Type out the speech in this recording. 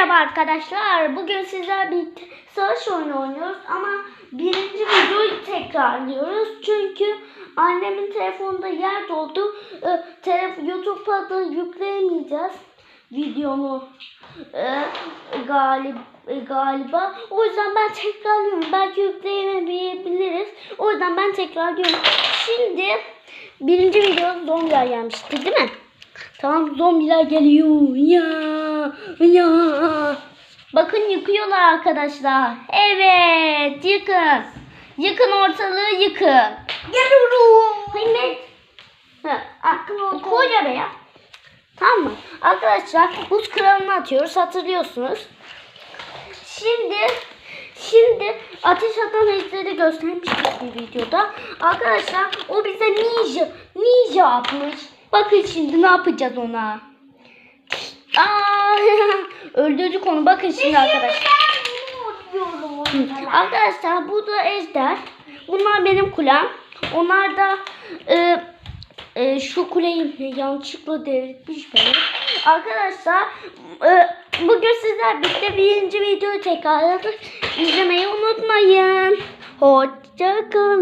Merhaba arkadaşlar. Bugün sizler birlikte savaş oyunu oynuyoruz ama birinci videoyu tekrarlıyoruz. Çünkü annemin telefonunda yer doldu. Ee, telef YouTube'a da yükleyemeyeceğiz videomu ee, galip e, galiba. O yüzden ben tekrarlıyorum. Belki yükleyemeyebiliriz. O yüzden ben tekrarlıyorum. Şimdi birinci video zombiler gelmişti değil mi? Tamam zombiler geliyor. Ya ya. Bakın yıkıyorlar arkadaşlar. Evet yıkın. Yıkın ortalığı yıkın. Geliyorum. Hayır. Ha, ah, koy oraya. Tamam mı? Arkadaşlar buz kralını atıyoruz hatırlıyorsunuz. Şimdi şimdi ateş atan ejderi göstermiştik bir videoda. Arkadaşlar o bize ninja ninja atmış. Bakın şimdi ne yapacağız ona. Aa, öldürdük onu. Bakın şimdi arkadaşlar. Arkadaşlar bu da ejder. Bunlar benim kulem. Onlar da e, e, şu kuleyi yanlışlıkla devretmiş beni. Arkadaşlar e, bugün sizler birlikte birinci videoyu tekrarladık. İzlemeyi unutmayın. Hoşçakalın.